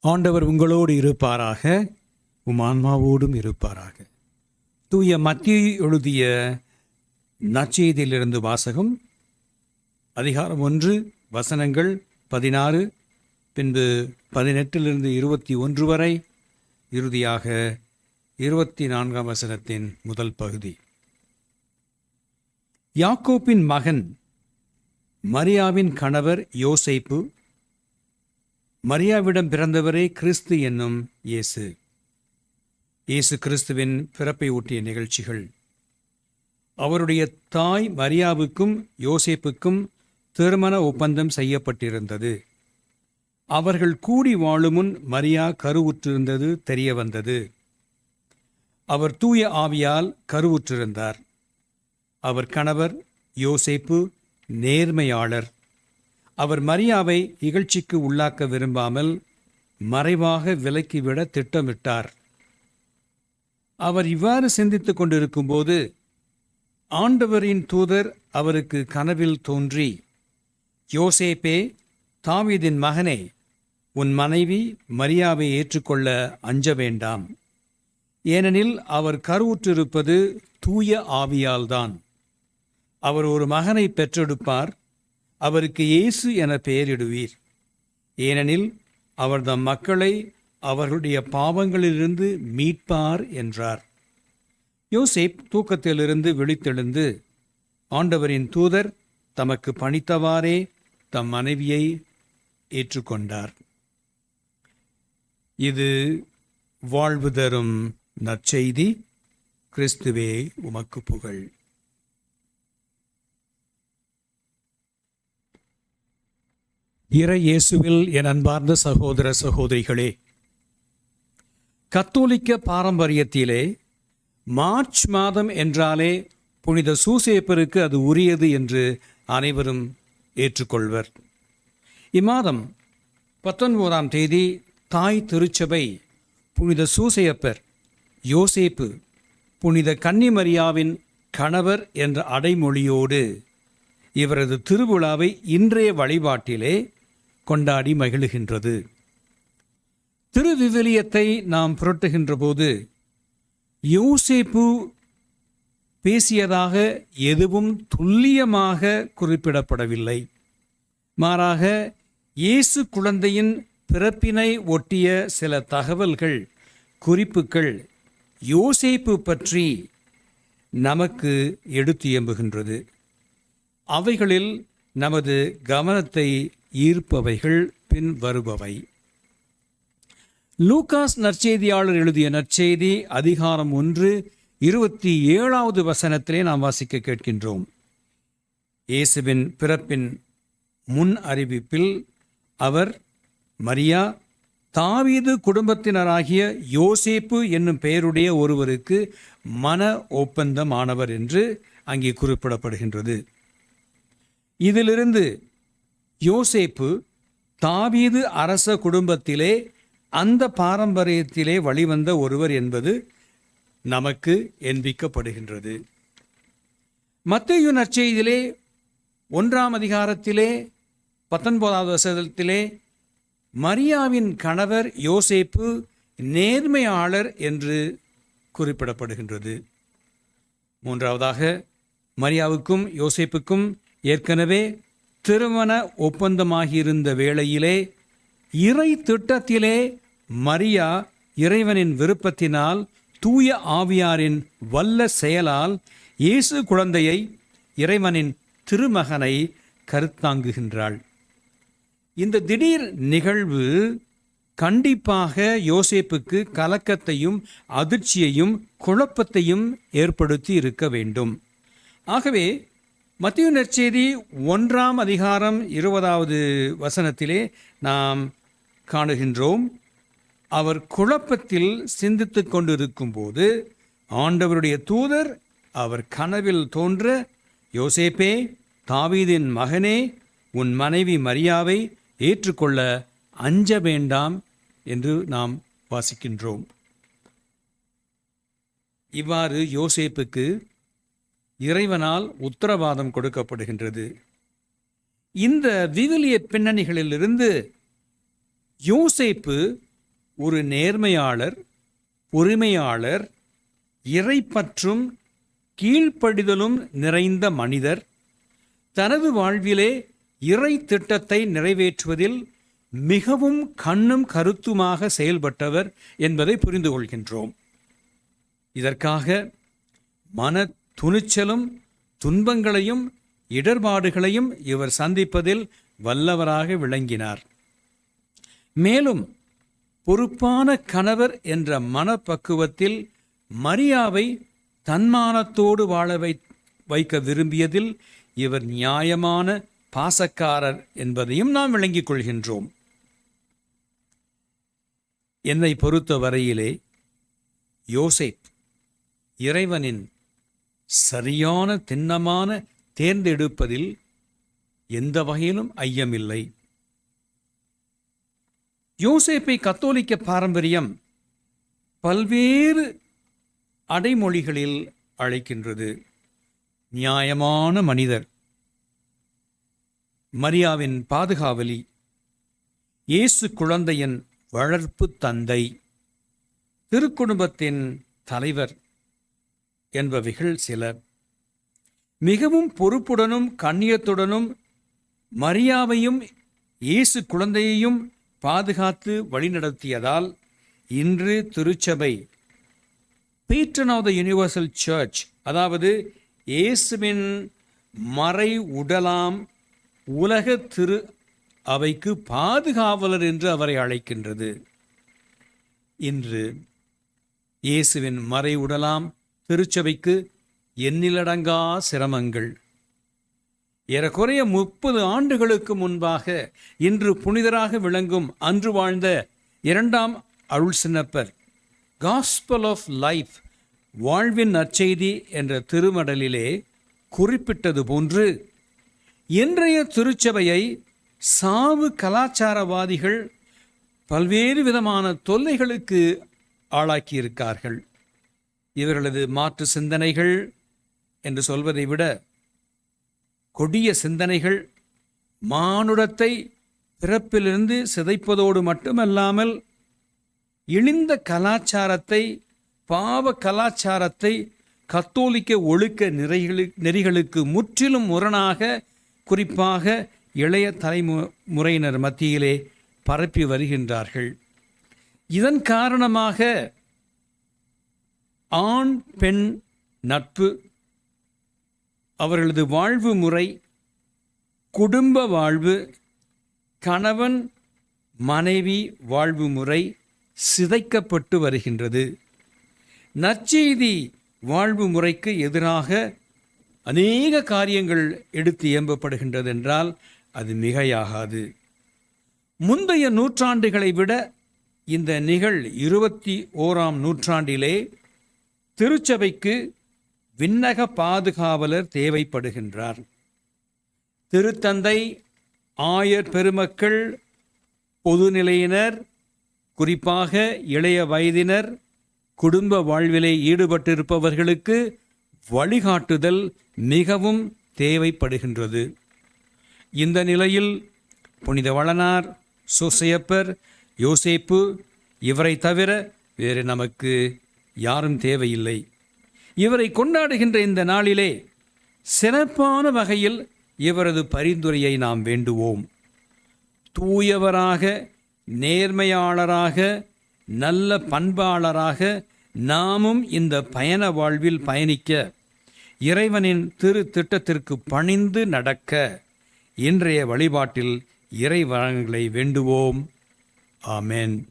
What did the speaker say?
ஆண்டவர் உங்களோடு இருப்பாராக உமான்மாவோடும் இருப்பாராக. தூய மத்திய எழுதிய நச்செய்தியிலிருந்து வாசகம் அதிகாரம் ஒன்று வசனங்கள் பதினாறு பின்பு பதினெட்டிலிருந்து இருபத்தி ஒன்று வரை இறுதியாக இருபத்தி நான்காம் வசனத்தின் முதல் பகுதி. யாக்கோப்பின் மகன் மரியாவின் கணவர் யோசைப்பு மரியாவிடம் பிறந்தவரே கிறிஸ்து என்னும் இயேசு. இயேசு கிறிஸ்துவின் பிறப்பை ஒட்டிய நிகழ்ச்சிகள். அவருடைய தாய் மரியாவுக்கும் யோசேப்புக்கும் திருமண ஒப்பந்தம் செய்யப்பட்டிருந்தது. அவர்கள் கூடி வாழுமுன் மரியா கருவுற்றிருந்தது தெரிய வந்தது. அவர் தூய ஆவியால் கருவுற்றிருந்தார். அவர் கணவர் யோசேப்பு நேர்மையாளர். அவர் மரியாவை இகழ்ச்சிக்கு உள்ளாக்க விரும்பாமல் மறைவாக விலக்கிவிட திட்டமிட்டார். அவர் இவ்வாறு சிந்தித்துக் கொண்டிருக்கும்போது ஆண்டவரின் தூதர் அவருக்கு கனவில் தோன்றி யோசேப்பே தாவீதின் மகனே உன் மனைவி மரியாவை ஏற்றுக்கொள்ள அஞ்ச வேண்டாம். ஏனெனில் அவர் கருவுற்றிருப்பது தூய ஆவியால்தான் அவர் ஒரு மகனை பெற்றெடுப்பார் அவருக்கு இயேசு என பெயரிடுவீர். ஏனெனில் அவர் தம் மக்களை அவர்களுடைய பாவங்களிலிருந்து மீட்பார் என்றார். யோசேப் தூக்கத்திலிருந்து விழித்தெழுந்து ஆண்டவரின் தூதர் தமக்கு பணித்தவாறே தம் மனைவியை ஏற்றுக்கொண்டார். இது வாழ்வு தரும் நற்செய்தி. கிறிஸ்துவே உமக்கு புகழ். இறை இயேசுவில் என் அன்பார்ந்த சகோதர சகோதரிகளே கத்தோலிக்க பாரம்பரியத்திலே மார்ச் மாதம் என்றாலே புனித சூசேப்பருக்கு அது உரியது என்று அனைவரும் ஏற்றுக்கொள்வர். இம்மாதம் பத்தொன்பதாம் தேதி தாய் திருச்சபை புனித சூசையப்பர் யோசேப்பு புனித கன்னிமரியாவின் கணவர் என்ற அடைமொழியோடு இவரது திருவிழாவை இன்றைய வழிபாட்டிலே கொண்டாடி மகிழுகின்றது. திருவிவிலியத்தை நாம் புரட்டுகின்ற போது யோசேப்பு பேசியதாக எதுவும் துல்லியமாக குறிப்பிடப்படவில்லை. மாறாக இயேசு குழந்தையின் பிறப்பினை ஒட்டிய சில தகவல்கள் குறிப்புகள் யோசேப்பு பற்றி நமக்கு எடுத்து எம்புகின்றது அவைகளில் நமது கவனத்தை ஈர்ப்பவைகள் பின் வருபவை. லூகாஸ் நற்செய்தியாளர் எழுதிய நற்செய்தி அதிகாரம் ஒன்று இருபத்தி ஏழாவது வசனத்திலே நாம் வாசிக்க கேட்கின்றோம். இயேசுவின் பிறப்பின் முன் அறிவிப்பில் அவர் மரியா தாவீது குடும்பத்தினராகிய யோசேப்பு என்னும் பெயருடைய ஒருவருக்கு மன ஒப்பந்தமானவர் என்று அங்கே குறிப்பிடப்படுகின்றது. இதிலிருந்து யோசேப்பு தாவீது அரச குடும்பத்திலே அந்த பாரம்பரியத்திலே வழிவந்த ஒருவர் என்பது நமக்கு எண்பிக்கப்படுகின்றது மத்தேயு நற்செய்தியிலே ஒன்றாம் அதிகாரத்திலே பத்தொன்பதாவது வசதத்திலே மரியாவின் கணவர் யோசேப்பு நேர்மையாளர் என்று குறிப்பிடப்படுகின்றது. மூன்றாவதாக மரியாவுக்கும் யோசேப்புக்கும் ஏற்கனவே திருமண ஒப்பந்தமாகியிருந்த வேளையிலே இறை திட்டத்திலே மரியா இறைவனின் விருப்பத்தினால் தூய ஆவியாரின் வல்ல செயலால் இயேசு குழந்தையை இறைவனின் திருமகனை கருத்தாங்குகின்றாள். இந்த திடீர் நிகழ்வு கண்டிப்பாக யோசேப்புக்கு கலக்கத்தையும் அதிர்ச்சியையும் குழப்பத்தையும் ஏற்படுத்தி இருக்க வேண்டும். ஆகவே மத்திய நற்செய்தி ஒன்றாம் அதிகாரம் இருபதாவது வசனத்திலே நாம் காணுகின்றோம். அவர் குழப்பத்தில் சிந்தித்து கொண்டிருக்கும்போது ஆண்டவருடைய தூதர் அவர் கனவில் தோன்ற யோசேப்பே தாவீதின் மகனே உன் மனைவி மரியாவை ஏற்றுக்கொள்ள அஞ்ச வேண்டாம் என்று நாம் வாசிக்கின்றோம். இவ்வாறு யோசேப்புக்கு இறைவனால் உத்தரவாதம் கொடுக்கப்படுகின்றது. இந்த விவிலிய பின்னணிகளிலிருந்து யோசேப்பு ஒரு நேர்மையாளர் பொறுமையாளர் இறைப்பற்றும் கீழ்ப்படிதலும் நிறைந்த மனிதர். தனது வாழ்விலே இறை திட்டத்தை நிறைவேற்றுவதில் மிகவும் கண்ணும் கருத்துமாக செயல்பட்டவர் என்பதை புரிந்து கொள்கின்றோம். இதற்காக மன துணிச்சலும் துன்பங்களையும் இடர்பாடுகளையும் இவர் சந்திப்பதில் வல்லவராக விளங்கினார். மேலும் பொறுப்பான கணவர் என்ற மனப்பக்குவத்தில் மரியாவை தன்மானத்தோடு வாழ வை வைக்க விரும்பியதில் இவர் நியாயமான பாசக்காரர் என்பதையும் நாம் விளங்கிக் கொள்கின்றோம். என்னை பொறுத்த வரையிலே யோசேப் இறைவனின் சரியான திண்ணமான தேர்ந்தெடுப்பதில் எந்த வகையிலும் ஐயமில்லை. யோசேப்பை கத்தோலிக்க பாரம்பரியம் பல்வேறு அடைமொழிகளில் அழைக்கின்றது. நியாயமான மனிதர். மரியாவின் பாதுகாவலி. இயேசு குழந்தையின் வளர்ப்பு தந்தை. திருக்குடும்பத்தின் தலைவர். என்பவைகள் சில. மிகவும் பொறுப்புடனும் கண்ணியத்துடனும் மரியாவையும் இயேசு குழந்தையையும் பாதுகாத்து வழிநடத்தியதால் இன்று திருச்சபை பீட்டன் ஆஃப் த யூனிவர்சல் சர்ச் அதாவது இயேசுவின் மறை உடலாம் உலக திரு அவைக்கு பாதுகாவலர் என்று அவரை அழைக்கின்றது. இன்று இயேசுவின் மறை உடலாம் திருச்சபைக்கு எண்ணிலடங்கா சிரமங்கள். ஏறக்குறைய முப்பது ஆண்டுகளுக்கு முன்பாக இன்று புனிதராக விளங்கும் அன்று வாழ்ந்த இரண்டாம் Arul Chinnappar gospel of life வாழ்வின் நற்செய்தி என்ற திருமடலிலே குறிப்பிட்டது போன்று இன்றைய திருச்சபையை சாவு கலாச்சாரவாதிகள் பல்வேறு விதமான தொல்லைகளுக்கு ஆளாக்கியிருக்கார்கள். இவர்களது மாற்று சிந்தனைகள் என்று சொல்வதை விட கொடிய சிந்தனைகள் மானுடத்தை பிறப்பிலிருந்து சிதைப்பதோடு மட்டுமல்லாமல் இழிந்த கலாச்சாரத்தை பாவ கலாச்சாரத்தை கத்தோலிக்க ஒழுக்க நிறைகளு நெறிகளுக்கு முற்றிலும் முரணாக குறிப்பாக இளைய தலைமுறையினர் மத்தியிலே பரப்பி வருகின்றார்கள். இதன் காரணமாக ஆண் பெண் நட்பு அவர்களது வாழ்வு முறை குடும்ப வாழ்வு கணவன் மனைவி வாழ்வு முறை சிதைக்கப்பட்டு வருகின்றது. நற்செய்தி வாழ்வு முறைக்கு எதிராக அநேக காரியங்கள் எடுத்து இயம்பப்படுகின்றது என்றால் அது மிகையாகாது. முந்தைய நூற்றாண்டுகளை விட இந்த நிகழ் இருபத்தி ஓராம் நூற்றாண்டிலே திருச்சபைக்கு விண்ணக பாதுகாவலர் தேவைப்படுகின்றார். திருத்தந்தை ஆயர் பெருமக்கள் பொதுநிலையினர் குறிப்பாக இளைய வயதினர் குடும்ப வாழ்விலே ஈடுபட்டிருப்பவர்களுக்கு வழிகாட்டுதல் மிகவும் தேவைப்படுகின்றது. இந்த நிலையில் புனித வளனார் சோசையப்பர் யோசேப்பு இவரை தவிர வேறு நமக்கு யாரும் தேவையில்லை. இவரை கொண்டாடுகின்ற இந்த நாளிலே சிறப்பான வகையில் இவரது பரிந்துரையை நாம் வேண்டுவோம். தூயவராக நேர்மையாளராக நல்ல பண்பாளராக நாமும் இந்த பயண வாழ்வில் பயணிக்க இறைவனின் திரு திட்டத்திற்கு பணிந்து நடக்க இன்றைய வழிபாட்டில் இறை வரங்களை வேண்டுவோம். ஆமென்.